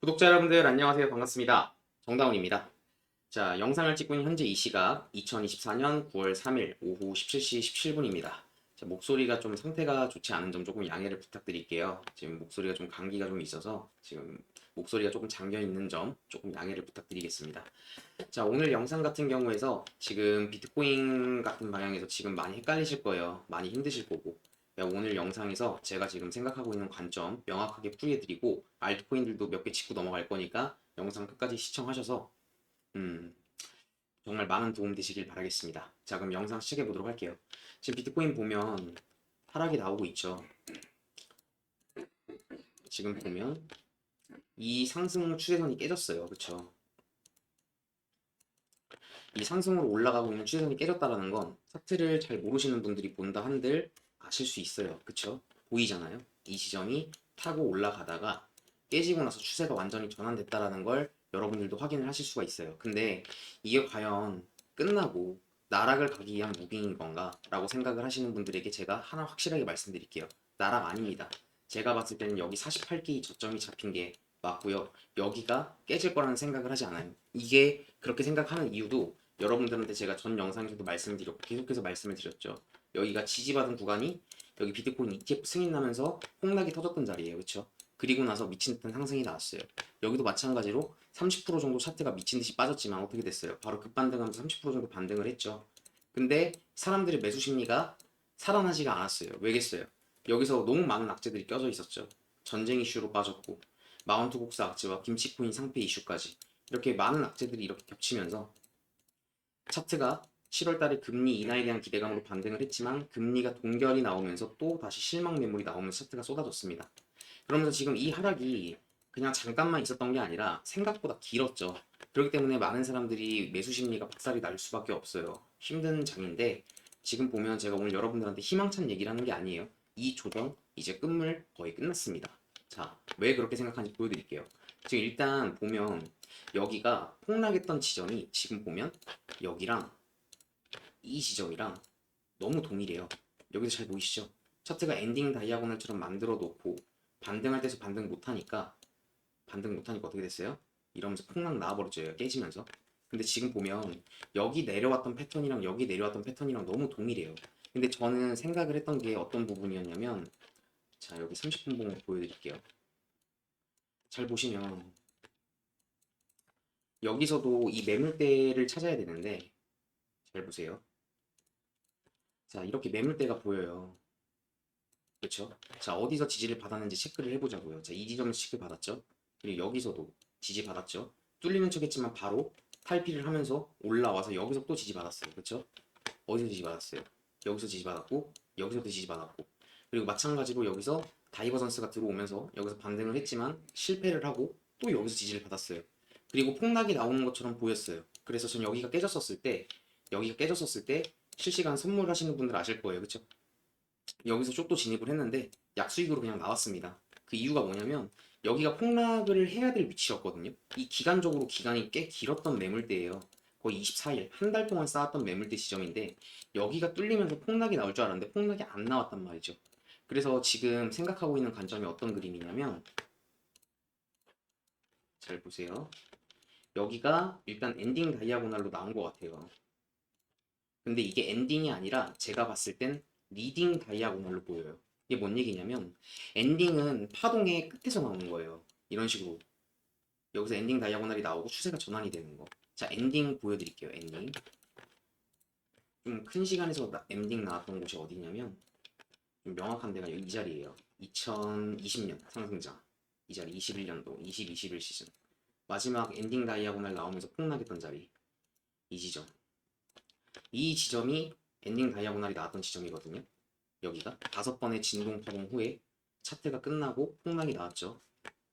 구독자 여러분들 안녕하세요. 반갑습니다. 정다운입니다. 자 영상을 찍고 있는 현재 이 시각 2024년 9월 3일 오후 17시 17분입니다. 자, 목소리가 좀 상태가 좋지 않은 점 조금 양해를 부탁드릴게요. 지금 목소리가 좀 감기가 좀 있어서 지금 목소리가 조금 잠겨 있는 점 조금 양해를 부탁드리겠습니다. 자 오늘 영상 같은 경우에서 지금 비트코인 같은 방향에서 지금 많이 헷갈리실 거예요. 많이 힘드실 거고. 야, 오늘 영상에서 제가 지금 생각하고 있는 관점 명확하게 풀이해드리고 알트코인들도 몇 개 짚고 넘어갈 거니까 영상 끝까지 시청하셔서 음, 정말 많은 도움 되시길 바라겠습니다. 자 그럼 영상 시작해 보도록 할게요. 지금 비트코인 보면 하락이 나오고 있죠. 지금 보면 이 상승 추세선이 깨졌어요. 그쵸? 이 상승으로 올라가고 있는 추세선이 깨졌다라는 건 차트를 잘 모르시는 분들이 본다 한들 아실 수 있어요. 그쵸? 보이잖아요. 이 지점이 타고 올라가다가 깨지고 나서 추세가 완전히 전환됐다라는 걸 여러분들도 확인을 하실 수가 있어요. 근데 이게 과연 끝나고 나락을 가기 위한 무빙인 건가? 라고 생각을 하시는 분들에게 제가 하나 확실하게 말씀드릴게요. 나락 아닙니다. 제가 봤을 때는 여기 48개의 저점이 잡힌 게 맞고요. 여기가 깨질 거라는 생각을 하지 않아요. 이게 그렇게 생각하는 이유도 여러분들한테 제가 전 영상에서도 말씀드렸고 계속해서 말씀을 드렸죠. 여기가 지지받은 구간이 여기 비트코인 ETF 승인 나면서 폭락이 터졌던 자리예요. 그렇죠? 그리고 나서 미친 듯한 상승이 나왔어요. 여기도 마찬가지로 30% 정도 차트가 미친 듯이 빠졌지만 어떻게 됐어요? 바로 급반등하면서 30% 정도 반등을 했죠. 근데 사람들의 매수 심리가 살아나지가 않았어요. 왜겠어요? 여기서 너무 많은 악재들이 껴져 있었죠. 전쟁 이슈로 빠졌고 마운트 곡사 악재와 김치코인 상패 이슈까지 이렇게 많은 악재들이 이렇게 겹치면서 차트가 7월 달에 금리 인하에 대한 기대감으로 반등을 했지만 금리가 동결이 나오면서 또 다시 실망 매물이 나오면서 차트가 쏟아졌습니다. 그러면서 지금 이 하락이 그냥 잠깐만 있었던 게 아니라 생각보다 길었죠. 그렇기 때문에 많은 사람들이 매수 심리가 박살이 날 수밖에 없어요. 힘든 장인데 지금 보면 제가 오늘 여러분들한테 희망찬 얘기를 하는 게 아니에요. 이 조정 이제 끝물 거의 끝났습니다. 자, 왜 그렇게 생각하는지 보여드릴게요. 지금 일단 보면 여기가 폭락했던 지점이 지금 보면 여기랑 이 지점이랑 너무 동일해요. 여기서 잘 보이시죠? 차트가 엔딩 다이아고널처럼 만들어 놓고 반등할 때서 반등 못하니까 반등 못하니까 어떻게 됐어요? 이러면서 폭락 나와버렸죠. 깨지면서. 근데 지금 보면 여기 내려왔던 패턴이랑 여기 내려왔던 패턴이랑 너무 동일해요. 근데 저는 생각을 했던 게 어떤 부분이었냐면 자 여기 30분 봉 보여드릴게요. 잘 보시면 여기서도 이 매물대를 찾아야 되는데 잘 보세요. 자 이렇게 매물대가 보여요. 그렇죠? 자 어디서 지지를 받았는지 체크를 해보자고요. 자 이 지점에서 체크 받았죠? 그리고 여기서도 지지 받았죠? 뚫리는 척했지만 바로 탈피를 하면서 올라와서 여기서 또 지지 받았어요. 그렇죠? 어디서 지지 받았어요? 여기서 지지 받았고 여기서도 지지 받았고 그리고 마찬가지로 여기서 다이버전스가 들어오면서 여기서 반등을 했지만 실패를 하고 또 여기서 지지를 받았어요. 그리고 폭락이 나오는 것처럼 보였어요. 그래서 전 여기가 깨졌었을 때 여기가 깨졌었을 때 실시간 선물하시는 분들 아실 거예요. 그렇죠? 여기서 쪽도 진입을 했는데 약수익으로 그냥 나왔습니다. 그 이유가 뭐냐면 여기가 폭락을 해야 될 위치였거든요. 이 기간적으로 기간이 꽤 길었던 매물대예요. 거의 24일, 한 달 동안 쌓았던 매물대 지점인데 여기가 뚫리면서 폭락이 나올 줄 알았는데 폭락이 안 나왔단 말이죠. 그래서 지금 생각하고 있는 관점이 어떤 그림이냐면 잘 보세요. 여기가 일단 엔딩 다이아고날로 나온 것 같아요. 근데 이게 엔딩이 아니라 제가 봤을 땐 리딩 다이아고날로 보여요. 이게 뭔 얘기냐면 엔딩은 파동의 끝에서 나오는 거예요. 이런 식으로 여기서 엔딩 다이아고날이 나오고 추세가 전환이 되는 거. 자 엔딩 보여드릴게요. 엔딩 좀 큰 시간에서 나- 엔딩 나왔던 곳이 어디냐면 좀 명확한 데가 여기 이 자리예요. 2020년 상승장 이 자리 21년도 20, 21 시즌 마지막 엔딩 다이아고날 나오면서 폭락했던 자리 이 지점 이 지점이 엔딩 다이아고날이 나왔던 지점이거든요. 여기가 다섯 번의 진동 파동 후에 차트가 끝나고 폭락이 나왔죠.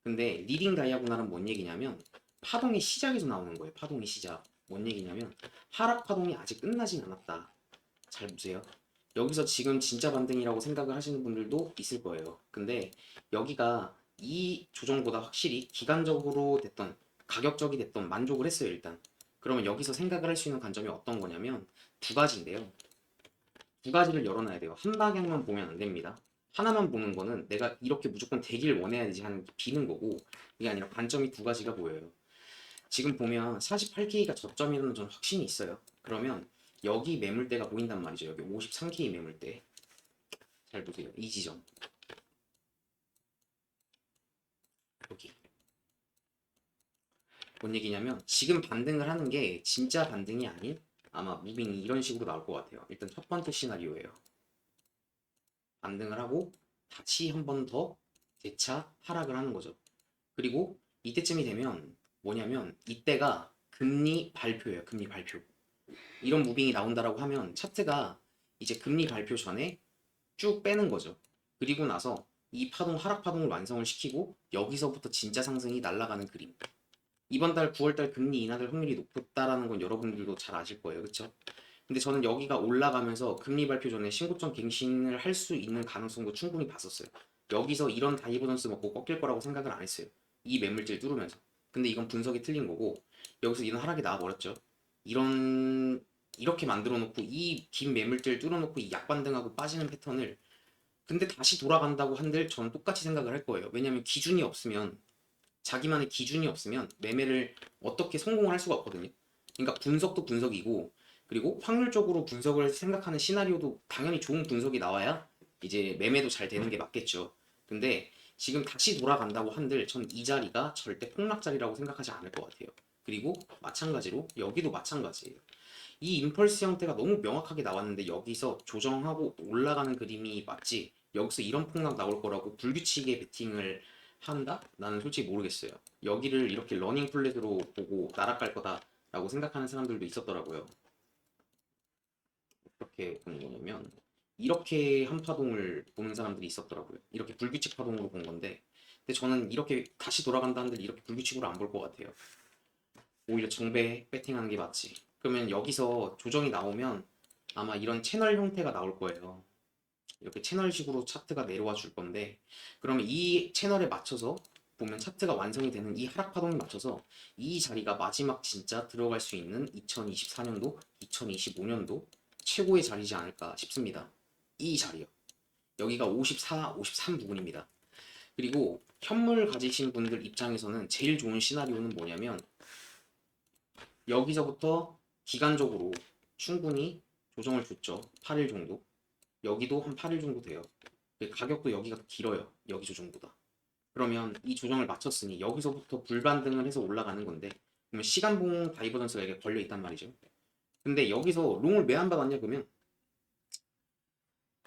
근데 리딩 다이아고날은 뭔 얘기냐면 파동의 시작에서 나오는 거예요. 파동의 시작. 뭔 얘기냐면 하락 파동이 아직 끝나진 않았다. 잘 보세요. 여기서 지금 진짜 반등이라고 생각을 하시는 분들도 있을 거예요. 근데 여기가 이 조정보다 확실히 기간적으로 됐던 가격적이 됐던 만족을 했어요, 일단. 그러면 여기서 생각을 할 수 있는 관점이 어떤 거냐면 두 가지인데요. 두 가지를 열어놔야 돼요. 한 방향만 보면 안 됩니다. 하나만 보는 거는 내가 이렇게 무조건 되길 원해야지 하는 게 비는 거고 이게 아니라 관점이 두 가지가 보여요. 지금 보면 48K가 저점이라는 전 확신이 있어요. 그러면 여기 매물대가 보인단 말이죠. 여기 53K 매물대. 잘 보세요. 이 지점. 여기. 뭔 얘기냐면 지금 반등을 하는 게 진짜 반등이 아닌 아마 무빙이 이런 식으로 나올 것 같아요. 일단 첫 번째 시나리오예요. 반등을 하고 다시 한 번 더 재차 하락을 하는 거죠. 그리고 이때쯤이 되면 뭐냐면 이때가 금리 발표예요. 금리 발표. 이런 무빙이 나온다라고 하면 차트가 이제 금리 발표 전에 쭉 빼는 거죠. 그리고 나서 이 파동 하락 파동을 완성을 시키고 여기서부터 진짜 상승이 날아가는 그림. 이번 달 9월 달 금리 인하될 확률이 높다라는 건 여러분들도 잘 아실 거예요. 그렇죠? 근데 저는 여기가 올라가면서 금리 발표 전에 신고점 갱신을 할 수 있는 가능성도 충분히 봤었어요. 여기서 이런 다이버전스 먹고 꺾일 거라고 생각을 안 했어요. 이 매물질 뚫으면서. 근데 이건 분석이 틀린 거고 여기서 이런 하락이 나와버렸죠. 이런 이렇게 만들어 놓고 이 긴 매물질 뚫어 놓고 이 약반등하고 빠지는 패턴을 근데 다시 돌아간다고 한들 저는 똑같이 생각을 할 거예요. 왜냐면 기준이 없으면 자기만의 기준이 없으면 매매를 어떻게 성공을 할 수가 없거든요. 그러니까 분석도 분석이고 그리고 확률적으로 분석을 생각하는 시나리오도 당연히 좋은 분석이 나와야 이제 매매도 잘 되는 게 맞겠죠. 근데 지금 다시 돌아간다고 한들 전 이 자리가 절대 폭락 자리라고 생각하지 않을 것 같아요. 그리고 마찬가지로 여기도 마찬가지예요. 이 임펄스 형태가 너무 명확하게 나왔는데 여기서 조정하고 올라가는 그림이 맞지 여기서 이런 폭락 나올 거라고 불규칙의 베팅을 한다? 나는 솔직히 모르겠어요. 여기를 이렇게 러닝 플랫으로 보고 날아갈 거다라고 생각하는 사람들도 있었더라고요. 어떻게 보는 거냐면 이렇게 한 파동을 보는 사람들이 있었더라고요. 이렇게 불규칙 파동으로 본 건데 근데 저는 이렇게 다시 돌아간다는데 이렇게 불규칙으로 안 볼 것 같아요. 오히려 정배 배팅하는 게 맞지. 그러면 여기서 조정이 나오면 아마 이런 채널 형태가 나올 거예요. 이렇게 채널식으로 차트가 내려와 줄 건데 그러면 이 채널에 맞춰서 보면 차트가 완성이 되는 이 하락 파동에 맞춰서 이 자리가 마지막 진짜 들어갈 수 있는 2024년도, 2025년도 최고의 자리지 않을까 싶습니다. 이 자리요. 여기가 54, 53 부분입니다. 그리고 현물 가지신 분들 입장에서는 제일 좋은 시나리오는 뭐냐면 여기서부터 기간적으로 충분히 조정을 줬죠. 8일 정도. 여기도 한 8일 정도 돼요. 근데 가격도 여기가 더 길어요. 여기 조정보다. 그러면 이 조정을 마쳤으니 여기서부터 불반등을 해서 올라가는 건데 그러면 시간봉 다이버전스가 이게 걸려 있단 말이죠. 근데 여기서 롱을 왜 안 받았냐 그러면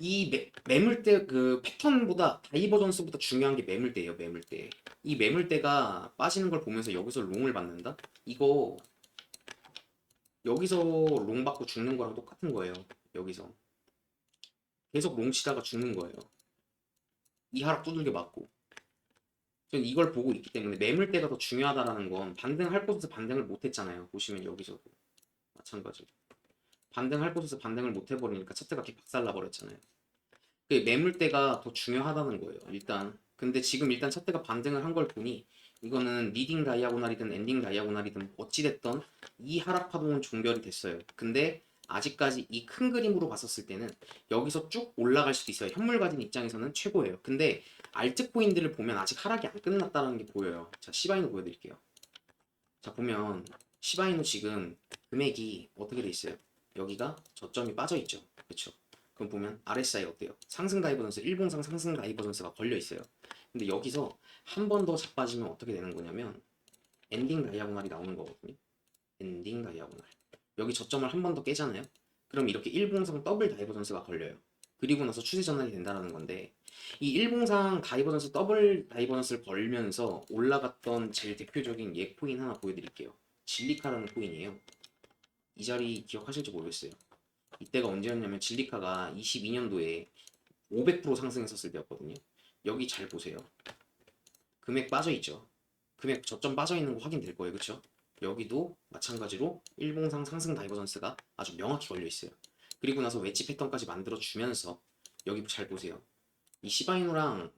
이 매, 매물대 그 패턴보다 다이버전스보다 중요한 게 매물대예요. 매물대. 이 매물대가 빠지는 걸 보면서 여기서 롱을 받는다? 이거 여기서 롱 받고 죽는 거랑 똑같은 거예요. 여기서 계속 롱 치다가 죽는 거예요. 이 하락 두들겨 맞고. 저는 이걸 보고 있기 때문에 매물대가 더 중요하다라는 건 반등할 곳에서 반등을 못 했잖아요. 보시면 여기서도 마찬가지로. 반등할 곳에서 반등을 못 해버리니까 차트가 이렇게 박살나 버렸잖아요. 그 매물대가 더 중요하다는 거예요. 일단. 근데 지금 일단 차트가 반등을 한 걸 보니 이거는 리딩 다이아고날이든 엔딩 다이아고날이든 어찌됐던 이 하락 파동은 종결이 됐어요. 근데 아직까지 이 큰 그림으로 봤었을 때는 여기서 쭉 올라갈 수도 있어요. 현물 가진 입장에서는 최고예요. 근데 알트 코인들을 보면 아직 하락이 안 끝났다는 게 보여요. 자, 시바이노 보여드릴게요. 자, 보면 시바이노 지금 금액이 어떻게 돼 있어요? 여기가 저점이 빠져 있죠. 그렇죠? 그럼 보면 RSI 어때요? 상승 다이버전스, 일봉상 상승 다이버전스가 걸려 있어요. 근데 여기서 한 번 더 자빠지면 어떻게 되는 거냐면 엔딩 다이아고날이 나오는 거거든요. 엔딩 다이아고날. 여기 저점을 한 번 더 깨잖아요. 그럼 이렇게 일봉상 더블 다이버전스가 걸려요. 그리고 나서 추세 전환이 된다는 건데 이 일봉상 다이버전스 더블 다이버전스를 걸면서 올라갔던 제일 대표적인 예 코인 하나 보여드릴게요. 진리카라는 코인이에요. 이 자리 기억하실지 모르겠어요. 이때가 언제였냐면 진리카가 22년도에 500% 상승했었을 때였거든요. 여기 잘 보세요. 금액 빠져 있죠. 금액 저점 빠져 있는 거 확인될 거예요. 그렇죠? 여기도 마찬가지로 일봉상 상승 다이버전스가 아주 명확히 걸려 있어요. 그리고 나서 웨지 패턴까지 만들어 주면서 여기 잘 보세요. 이 시바이노랑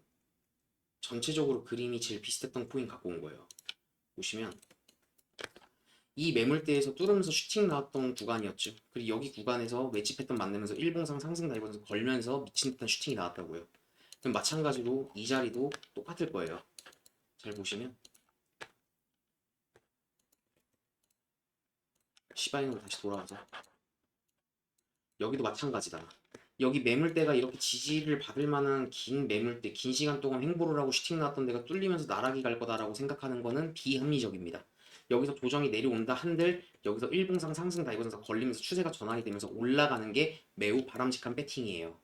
전체적으로 그림이 제일 비슷했던 코인 갖고 온 거예요. 보시면 이 매물대에서 뚫으면서 슈팅 나왔던 구간이었죠. 그리고 여기 구간에서 웨지 패턴 만들면서 일봉상 상승 다이버전스 걸면서 미친 듯한 슈팅이 나왔다고요. 그럼 마찬가지로 이 자리도 똑같을 거예요. 잘 보시면 시바인으로 다시 돌아가자. 여기도 마찬가지다. 여기 매물대가 이렇게 지지를 받을 만한 긴 매물대, 긴 시간 동안 횡보를 하고 슈팅 나왔던 데가 뚫리면서 나락이 갈 거다라고 생각하는 거는 비합리적입니다. 여기서 조정이 내려온다 한들 여기서 일봉상 상승 다이버전사 걸리면서 추세가 전환이 되면서 올라가는 게 매우 바람직한 배팅이에요.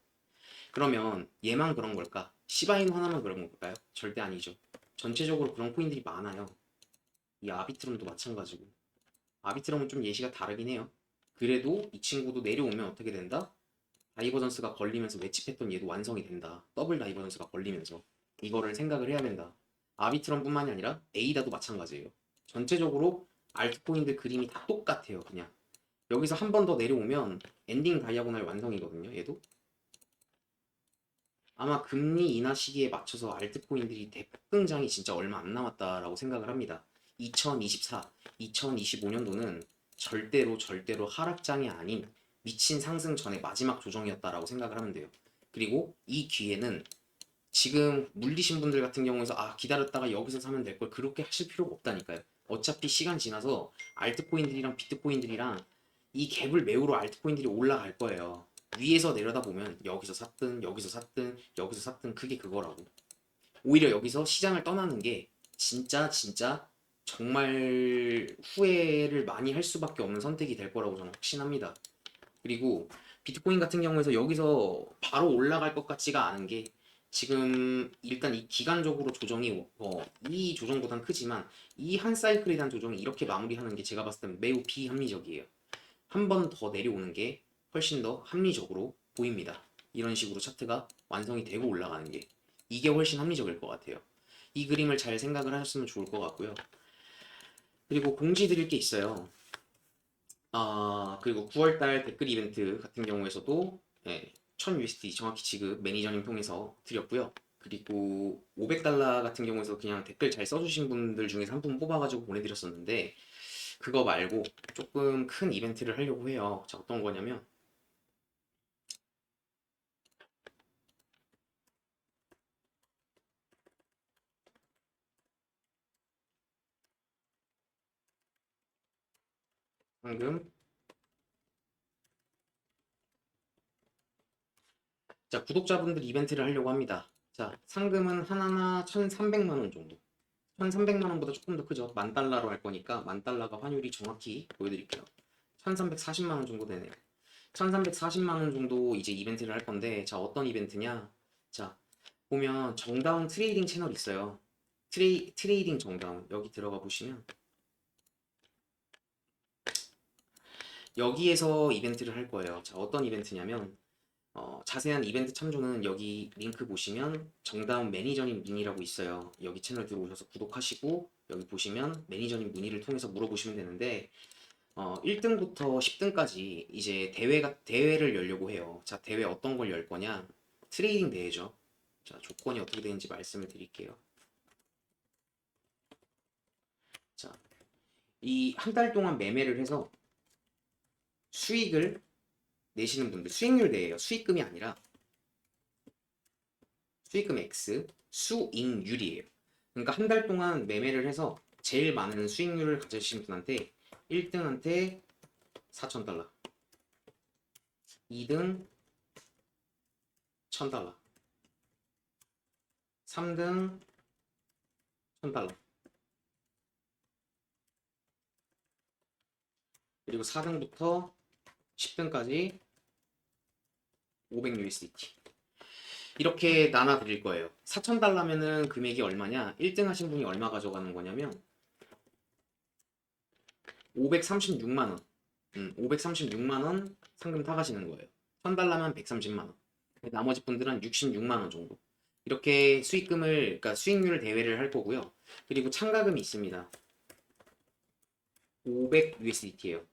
그러면 얘만 그런 걸까? 시바이노 하나만 그런 걸까요? 절대 아니죠. 전체적으로 그런 코인들이 많아요. 이 아비트럼도 마찬가지고. 아비트럼은 좀 예시가 다르긴 해요. 그래도 이 친구도 내려오면 어떻게 된다? 다이버전스가 걸리면서 외집했던 얘도 완성이 된다. 더블 다이버전스가 걸리면서. 이거를 생각을 해야 된다. 아비트럼뿐만이 아니라 에이다도 마찬가지예요. 전체적으로 알트코인들 그림이 다 똑같아요. 그냥. 여기서 한 번 더 내려오면 엔딩 다이아고날 완성이거든요. 얘도. 아마 금리 인하 시기에 맞춰서 알트코인들이 대폭등장이 진짜 얼마 안 남았다라고 생각을 합니다. 2024, 2025년도는 절대로 절대로 하락장이 아닌 미친 상승 전의 마지막 조정이었다라고 생각을 하면 돼요. 그리고 이 기회는 지금 물리신 분들 같은 경우에서 아 기다렸다가 여기서 사면 될 걸 그렇게 하실 필요가 없다니까요. 어차피 시간 지나서 알트코인들이랑 비트코인들이랑 이 갭을 메우러 알트코인들이 올라갈 거예요. 위에서 내려다 보면 여기서 샀든 여기서 샀든 여기서 샀든 그게 그거라고. 오히려 여기서 시장을 떠나는 게 진짜 진짜 정말 후회를 많이 할 수밖에 없는 선택이 될 거라고 저는 확신합니다. 그리고 비트코인 같은 경우에서 여기서 바로 올라갈 것 같지가 않은 게 지금 일단 이 기간적으로 조정이 어, 이 조정보단 크지만 이 한 사이클에 대한 조정이 이렇게 마무리하는 게 제가 봤을 땐 매우 비합리적이에요. 한 번 더 내려오는 게 훨씬 더 합리적으로 보입니다. 이런 식으로 차트가 완성이 되고 올라가는 게 이게 훨씬 합리적일 것 같아요. 이 그림을 잘 생각을 하셨으면 좋을 것 같고요. 그리고 공지 드릴 게 있어요. 아 그리고 9월달 댓글 이벤트 같은 경우에서도 예, 1000USD 정확히 지급 매니저님 통해서 드렸고요. 그리고 500달러 같은 경우에서 그냥 댓글 잘 써주신 분들 중에서 한 분 뽑아가지고 보내드렸었는데 그거 말고 조금 큰 이벤트를 하려고 해요. 자 어떤 거냐면 방금 자 구독자분들 이벤트를 하려고 합니다. 자 상금은 하나나 1,300만 원 정도. 1,300만 원보다 조금 더 크죠. 만 달러로 할 거니까 만 달러가 환율이 정확히 보여드릴게요. 1,340만 원 정도 되네요. 1,340만 원 정도 이제 이벤트를 할 건데 자 어떤 이벤트냐? 자 보면 정다운 트레이딩 채널 있어요. 트레이, 트레이딩 정다운 여기 들어가 보시면 여기에서 이벤트를 할 거예요. 자, 어떤 이벤트냐면 어, 자세한 이벤트 참조는 여기 링크 보시면 정다운 매니저님 문의라고 있어요. 여기 채널 들어오셔서 구독하시고 여기 보시면 매니저님 문의를 통해서 물어보시면 되는데 어, 1등부터 10등까지 이제 대회가 대회를 열려고 해요. 자, 대회 어떤 걸 열 거냐? 트레이딩 대회죠. 자, 조건이 어떻게 되는지 말씀을 드릴게요. 자, 이 한 달 동안 매매를 해서 수익을 내시는 분들 수익률 대예요. 수익금이 아니라 수익금 X 수익률이에요. 그러니까 한 달 동안 매매를 해서 제일 많은 수익률을 가지신 분한테 1등한테 4,000달러 2등 1,000달러 3등 1,000달러 그리고 4등부터 10등까지 500USDT 이렇게 나눠 드릴 거예요. 4,000달러면은 금액이 얼마냐? 1등 하신 분이 얼마 가져가는 거냐면 536만 원. 음, 536만 원 상금 타가시는 거예요. 1,000달러면 130만 원. 나머지 분들은 66만 원 정도. 이렇게 수익금을 그러니까 수익률 대회를 할 거고요. 그리고 참가금이 있습니다. 500 USDT예요.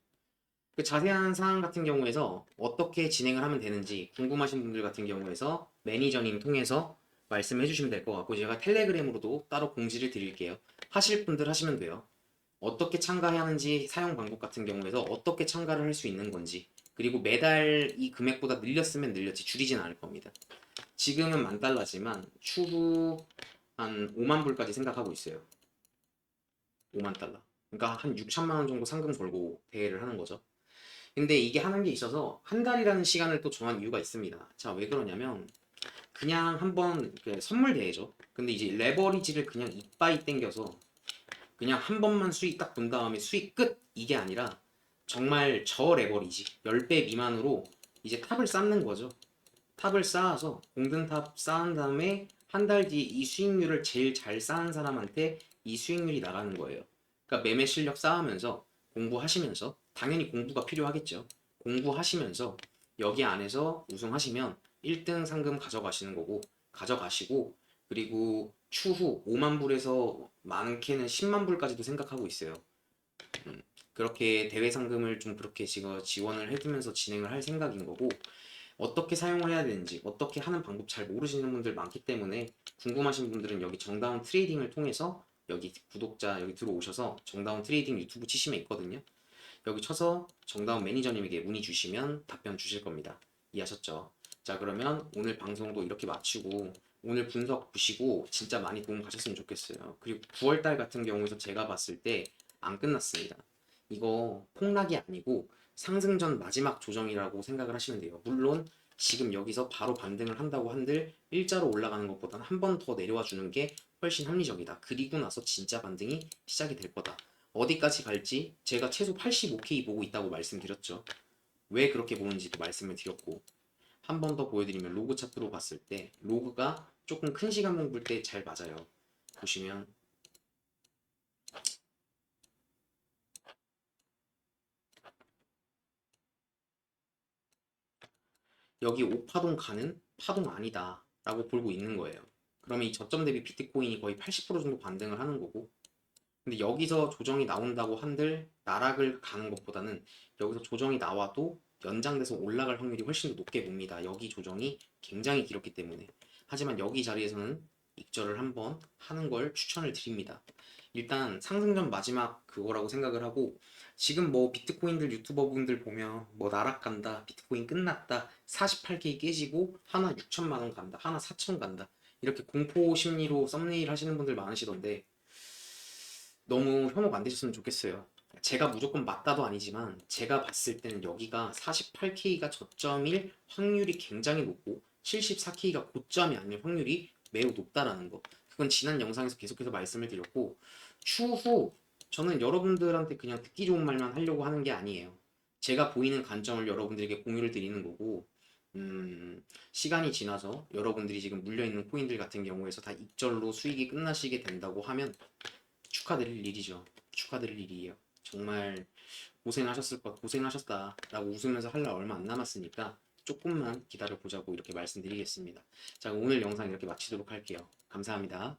그 자세한 사항 같은 경우에서 어떻게 진행을 하면 되는지 궁금하신 분들 같은 경우에서 매니저님 통해서 말씀해 주시면 될 것 같고 제가 텔레그램으로도 따로 공지를 드릴게요. 하실 분들 하시면 돼요. 어떻게 참가해야 하는지 사용 방법 같은 경우에서 어떻게 참가를 할 수 있는 건지 그리고 매달 이 금액보다 늘렸으면 늘렸지 줄이진 않을 겁니다. 지금은 만 달러지만 추후 한 5만 불까지 생각하고 있어요. 5만 달러. 그러니까 한 6천만 원 정도 상금 걸고 대회를 하는 거죠. 근데 이게 하는 게 있어서 한 달이라는 시간을 또 정한 이유가 있습니다. 자, 왜 그러냐면 그냥 한번 그 선물 대회죠. 근데 이제 레버리지를 그냥 이빠이 땡겨서 그냥 한 번만 수익 딱 본 다음에 수익 끝 이게 아니라 정말 저 레버리지 10배 미만으로 이제 탑을 쌓는 거죠. 탑을 쌓아서 공든탑 쌓은 다음에 한 달 뒤에 이 수익률을 제일 잘 쌓은 사람한테 이 수익률이 나가는 거예요. 그러니까 매매 실력 쌓으면서 공부하시면서 당연히 공부가 필요하겠죠. 공부하시면서 여기 안에서 우승하시면 1등 상금 가져가시는 거고 가져가시고 그리고 추후 5만 불에서 많게는 10만 불까지도 생각하고 있어요. 음, 그렇게 대회 상금을 좀 그렇게 지금 지원을 해두면서 진행을 할 생각인 거고 어떻게 사용을 해야 되는지 어떻게 하는 방법 잘 모르시는 분들 많기 때문에 궁금하신 분들은 여기 정다운 트레이딩을 통해서 여기 구독자 여기 들어오셔서 정다운 트레이딩 유튜브 치시면 있거든요. 여기 쳐서 정다운 매니저님에게 문의 주시면 답변 주실 겁니다. 이해하셨죠? 자 그러면 오늘 방송도 이렇게 마치고 오늘 분석 보시고 진짜 많이 도움 가셨으면 좋겠어요. 그리고 9월달 같은 경우에서 제가 봤을 때 안 끝났습니다. 이거 폭락이 아니고 상승 전 마지막 조정이라고 생각을 하시면 돼요. 물론 지금 여기서 바로 반등을 한다고 한들 일자로 올라가는 것보다는 한 번 더 내려와 주는 게 훨씬 합리적이다. 그리고 나서 진짜 반등이 시작이 될 거다. 어디까지 갈지 제가 최소 85K 보고 있다고 말씀드렸죠. 왜 그렇게 보는지도 말씀을 드렸고 한 번 더 보여드리면 로그 차트로 봤을 때 로그가 조금 큰 시간봉 볼때 잘 맞아요. 보시면 여기 5파동 가는 파동 아니다 라고 보고 있는 거예요. 그러면 이 저점 대비 비트코인이 거의 80% 정도 반등을 하는 거고 근데 여기서 조정이 나온다고 한들 나락을 가는 것보다는 여기서 조정이 나와도 연장돼서 올라갈 확률이 훨씬 더 높게 봅니다. 여기 조정이 굉장히 길었기 때문에 하지만 여기 자리에서는 익절을 한번 하는 걸 추천을 드립니다. 일단 상승전 마지막 그거라고 생각을 하고 지금 뭐 비트코인들 유튜버분들 보면 뭐 나락 간다 비트코인 끝났다 48K 깨지고 하나 6천만 원 간다 하나 4천 간다 이렇게 공포 심리로 썸네일 하시는 분들 많으시던데 너무 현혹 안 되셨으면 좋겠어요 제가 무조건 맞다도 아니지만 제가 봤을 때는 여기가 48K가 저점일 확률이 굉장히 높고 74K가 고점이 아닐 확률이 매우 높다라는 거 그건 지난 영상에서 계속해서 말씀을 드렸고 추후 저는 여러분들한테 그냥 듣기 좋은 말만 하려고 하는 게 아니에요. 제가 보이는 관점을 여러분들에게 공유를 드리는 거고, 음, 시간이 지나서 여러분들이 지금 물려있는 코인들 같은 경우에서 다 익절로 수익이 끝나시게 된다고 하면 축하드릴 일이죠. 축하드릴 일이에요. 정말 고생하셨을 것, 고생하셨다라고 웃으면서 할 날 얼마 안 남았으니까 조금만 기다려 보자고 이렇게 말씀드리겠습니다. 자, 오늘 영상 이렇게 마치도록 할게요. 감사합니다.